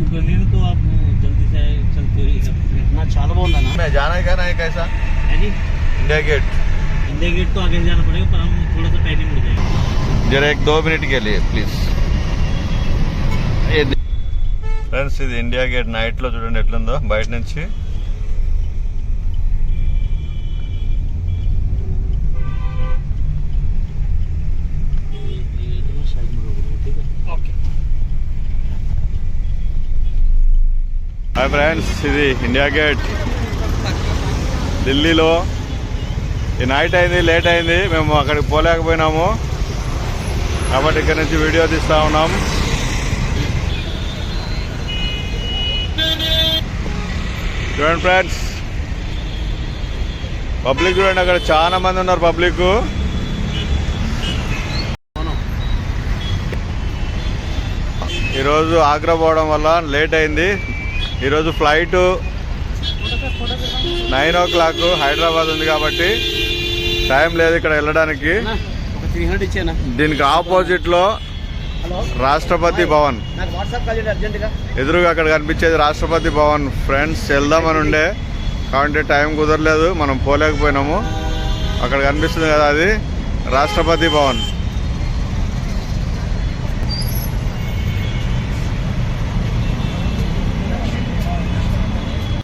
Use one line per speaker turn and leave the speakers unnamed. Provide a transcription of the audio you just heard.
उगलने में तो आप जल्दी से चलते हो
నా చాలా బాగుందన్న
मैं जाना है क्या नहीं कैसा
है जी
इंडिया गेट
इंडिया गेट तो आगे जाना पड़ेगा पर हम थोड़ा सा पहले मुड़ जाएंगे
जरा एक दो मिनट के लिए ప్లీజ్ ఫ్రెండ్స్ ఇది ఇండియా గేట్ నైట్లో చూడండి ఎట్లుందో బయట నుంచి హాయ్ ఫ్రెండ్స్ ఇది ఇండియా గేట్. ఢిల్లీలో ఈ నైట్ అయింది లేట్ అయింది మేము అక్కడికి పోలేకపోయినాము. కాబట్టి ఇక్కడ నుంచి వీడియో తీస్తా ఉన్నాం. చూడండి ఫ్రెండ్స్ పబ్లిక్ చూడండి అక్కడ చాలా మంది ఉన్నారు పబ్లిక్ ఈరోజు ఆగ్రా పోవడం వల్ల లేట్ అయింది. ఈరోజు flight nine o'clock Hyderabad ఉంది కాబట్టి టైం లేదు ఇక్కడ వెళ్ళడానికి. దీనికి
ఆపోజిట్లో
రాష్ట్రపతి భవన్. ఎదురుగా అక్కడ కనిపించేది రాష్ట్రపతి భవన్. ఫ్రెండ్స్ వెళ్దామని ఉండే. కాబట్టి టైం కుదరలేదు మనం పోలేకపోయినాము. అక్కడ కనిపిస్తుంది కదా అది రాష్ట్రపతి భవన్.